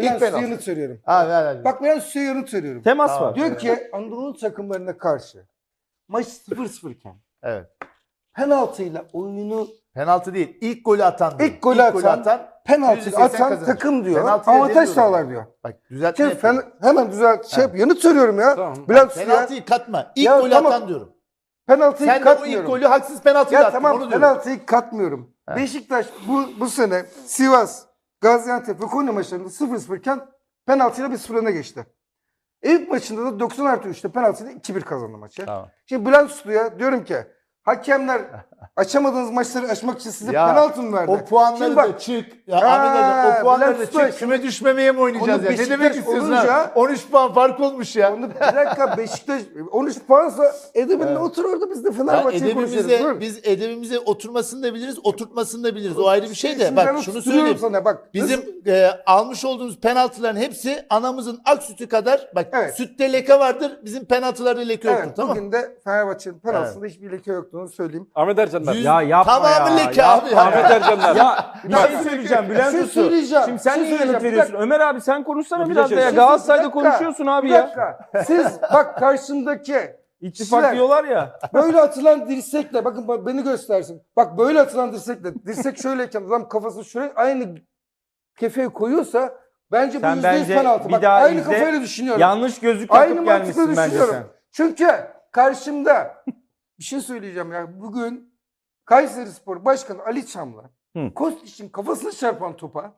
Bülent penaltı. Sütü'ye yanıt söylüyorum. Ha ver ver. Bak Bülent yanıt söylüyorum. Temas Tamam. var. Diyor ki Anadolu takımlarına karşı maç 0-0 iken Evet. penaltıyla oyunu Penaltı değil. İlk golü atan. diyor. İlk golü atan- penaltı %80 atan kazanır. takım diyor. Penaltıya Avantaj sağlar diyor. Bak düzeltme yapıyorum. fen- hemen düzelt şey yap. Yanıt söylüyorum ya. Tamam. Bülent Penaltıyı katma. İlk Ya golü tamam. atan diyorum. penaltıyı Sen de o katmıyorum. ilk golü haksız penaltıyla Ya attın. tamam onu diyorum. penaltıyı katmıyorum. He. Beşiktaş bu bu sene Sivas, Gaziantep ve Konya maçlarında 0-0 iken penaltıyla bir 0 öne geçti. İlk maçında da 90 artı 3'te penaltıyla 2-1 kazandı maçı. Tamam. Şimdi Bülent Uslu'ya diyorum ki hakemler açamadığınız maçları açmak için size Ya, penaltı mı verdi? O puanları Şimdi da bak, çık. Ya Ha, Ahmet Hocam o puanları da Bülent Usta, çık. Küme düşmemeye mi oynayacağız Onu ya? Ne Beşiktaş demek istiyorsun olunca- ha? 13 puan fark olmuş ya. Onu, bir dakika Beşiktaş 13 puansa edebinle otur orada biz de Ya Fenerbahçe'yi konuşuyoruz. edebimize, biz edebimize oturmasını da biliriz, oturtmasını da biliriz. O ayrı bir şey de. Şimdi ben Bak şunu söyleyeyim. Sana, bak, Bizim e, almış olduğumuz penaltıların hepsi anamızın ak sütü kadar. Bak Evet. sütte leke vardır. Bizim penaltılarda leke yoktur. Evet, tamam mı? bugün de Fenerbahçe'nin penaltısında hiçbir leke yoktuğunu söyleyeyim. Ahmet Ercanlar. Yüz- Ya yapma Tamamı ya. leke ya. abi. ya. Ahmet Ercanlar. Ya bir şey söyleyeceğim Bülent şey söyleyeceğim, Şimdi sen şey niye yanıt veriyorsun? Ömer abi sen konuşsana Bir biraz da ya. Galatasaray'da konuşuyorsun abi ya. dakika. Siz bak karşımdaki İttifak Sinan. diyorlar ya. böyle atılan dirsekle bakın bak beni göstersin. Bak böyle atılan dirsekle dirsek şöyleyken adam kafasını şuraya aynı kefeye koyuyorsa bence bu Sen yüzde yüz penaltı. bir Bak daha aynı izle. kafayla düşünüyorum. Yanlış gözlük takıp gelmişsin bence sen. Çünkü karşımda bir şey söyleyeceğim ya. Bugün Kayseri Spor Başkanı Ali Çam'la Hı. Kostiç'in kafasına çarpan topa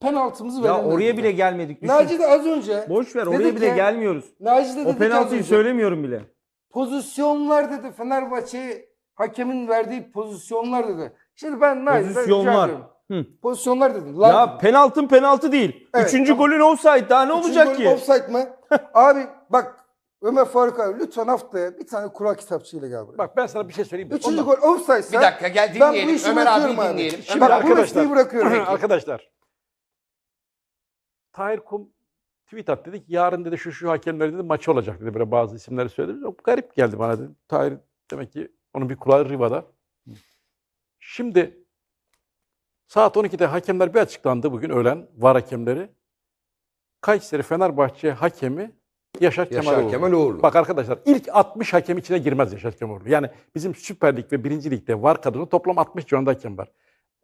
penaltımızı Ya veremedi. oraya bile gelmedik. Düşün. Naci de az önce Boş ver oraya bile ki- gelmiyoruz. Naci de dedi O penaltıyı önce, söylemiyorum bile. Pozisyonlar dedi Fenerbahçe'ye hakemin verdiği pozisyonlar dedi. Şimdi ben Naci'den Pozisyonlar. Hı. Pozisyonlar dedim. Lan Ya penaltın penaltı değil. Evet, Üçüncü tamam. golün offside daha ne üçüncü olacak gol ki? Offside mı? Abi bak Ömer Faruk abi lütfen haftaya bir tane kural kitapçığıyla gel buraya. Bak ben sana bir şey söyleyeyim. mi? Üçüncü Ondan- gol offside Bir dakika gel ben bu dinleyelim. işi Ömer bırakıyorum abi abi. dinleyelim. Şimdi Bak bu arkadaşlar- mesleği bırakıyorum. Arkadaşlar. Tahir Kum tweet attı dedi ki yarın dedi şu şu hakemler dedi maçı olacak dedi böyle bazı isimleri söyledi. Çok garip geldi bana dedi. Tahir demek ki onun bir kulağı Riva'da. Şimdi saat 12'de hakemler bir açıklandı bugün öğlen var hakemleri. Kayseri Fenerbahçe hakemi Yaşar, Yaşar. Kemal Uğurlu. Bak arkadaşlar ilk 60 hakem içine girmez Yaşar Kemaloğlu. Yani bizim Süper Lig ve 1. Lig'de var kadını toplam 60 civarında hakem var.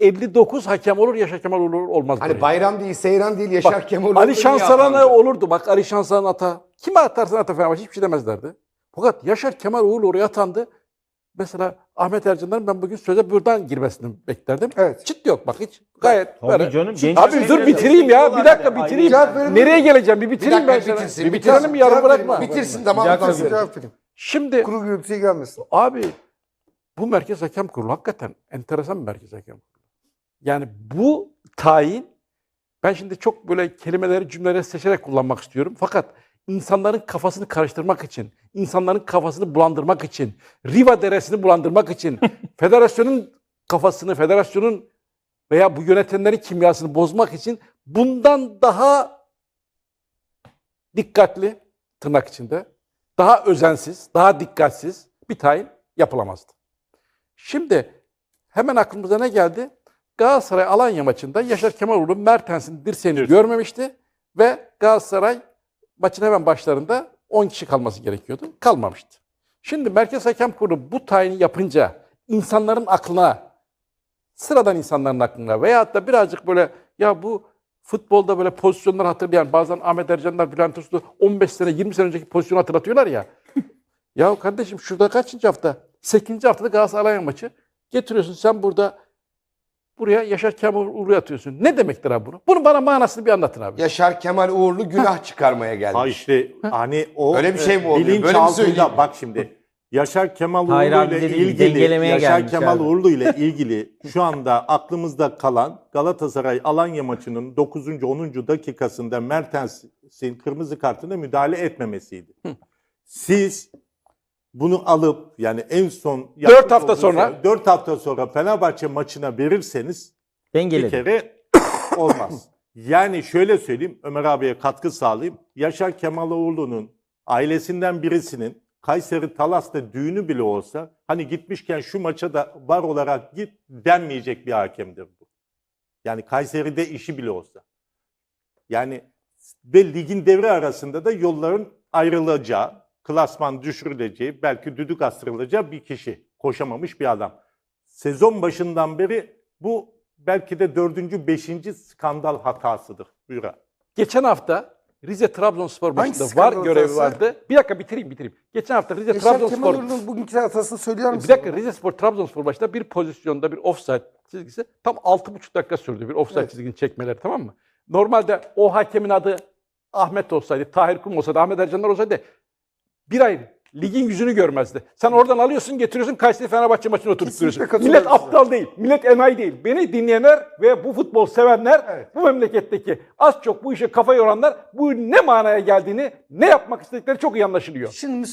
59 hakem olur Yaşar Kemaloğlu olmaz. Hani bayram değil, seyran değil, Yaşar Bak, Kemal Ali Şansalan'a olurdu. Bak Ali Şansalan ata. Kime atarsan ata Fenerbahçe hiçbir şey demezlerdi. Fakat Yaşar Kemal Uğurlu oraya atandı. Mesela Ahmet Ercan'ların ben bugün söze buradan girmesini beklerdim. Evet. Çıt yok bak hiç. Gayet Tabii böyle. canım. genç Abi hakemler dur bitireyim ya. Bir diyorlar dakika bitireyim. Cevap. Nereye geleceğim? Bir bitireyim ben sana. bitirsin, Bir bitirsin. bitirelim yarım Cevap bırakma. Bitirsin tamam. Cevap vereyim. Şimdi Kuru gürültüye gelmesin. Abi bu Merkez Hakem Kurulu hakikaten enteresan bir Merkez Hakem Kurulu. Yani bu tayin ben şimdi çok böyle kelimeleri cümleleri seçerek kullanmak istiyorum. Fakat insanların kafasını karıştırmak için, insanların kafasını bulandırmak için, Riva deresini bulandırmak için, federasyonun kafasını, federasyonun veya bu yönetenlerin kimyasını bozmak için bundan daha dikkatli tırnak içinde, daha özensiz, daha dikkatsiz bir tayin yapılamazdı. Şimdi hemen aklımıza ne geldi? Galatasaray Alanya maçında Yaşar Kemaloğlu Mertens'in dirseğini görmemişti ve Galatasaray maçın hemen başlarında 10 kişi kalması gerekiyordu. Kalmamıştı. Şimdi Merkez Hakem Kurulu bu tayini yapınca insanların aklına, sıradan insanların aklına veyahut da birazcık böyle ya bu futbolda böyle pozisyonlar hatırlayan bazen Ahmet Ercanlar, Bülent Uslu 15 sene 20 sene önceki pozisyonu hatırlatıyorlar ya. ya kardeşim şurada kaçıncı hafta? 8. haftada Galatasaray maçı. Getiriyorsun sen burada buraya Yaşar Kemal Uğur'u atıyorsun. Ne demektir abi bunu? Bunun bana manasını bir anlatın abi. Yaşar Kemal Uğurlu günah çıkarmaya gelmiş. Ha işte hani o Öyle bir şey mi oluyor? bilinç Böyle mi söyleyeyim? bak şimdi Yaşar Kemal Hayır Uğurlu abi ile ilgili dengelemeye Yaşar gelmiş Kemal abi. Uğurlu ile ilgili şu anda aklımızda kalan Galatasaray Alanya maçının 9. 10. dakikasında Mertens'in kırmızı kartına müdahale etmemesiydi. Siz bunu alıp yani en son Dört hafta sonra. 4 hafta sonra Fenerbahçe maçına verirseniz bir Dengeledim. kere olmaz. Yani şöyle söyleyeyim, Ömer abiye katkı sağlayayım. Yaşar Kemaloğlu'nun ailesinden birisinin Kayseri Talas'ta düğünü bile olsa hani gitmişken şu maça da var olarak git denmeyecek bir hakemdir bu. Yani Kayseri'de işi bile olsa. Yani ve ligin devre arasında da yolların ayrılacağı, klasman düşürüleceği, belki düdük astırılacağı bir kişi. Koşamamış bir adam. Sezon başından beri bu belki de dördüncü, beşinci skandal hatasıdır. Buyur. Geçen hafta Rize Trabzonspor maçında var skandal görevi hatası? vardı. Bir dakika bitireyim bitireyim. Geçen hafta Rize Yaşar Trabzonspor Kemaloğlu'nun bugünkü hatasını söyler misin? Bir dakika Rize Spor Trabzonspor maçında bir pozisyonda bir offside çizgisi tam 6,5 dakika sürdü bir offside Evet. çizgini çekmeleri tamam mı? Normalde o hakemin adı Ahmet olsaydı, Tahir Kum olsaydı, Ahmet Ercanlar olsaydı bir ay ligin yüzünü görmezdi. Sen oradan alıyorsun getiriyorsun Kayseri Fenerbahçe maçına oturtuyorsun. Millet aptal değil, millet enayi değil. Beni dinleyenler ve bu futbol sevenler, Evet. bu memleketteki az çok bu işe kafa yoranlar bu ne manaya geldiğini, ne yapmak istedikleri çok iyi anlaşılıyor. Şimdi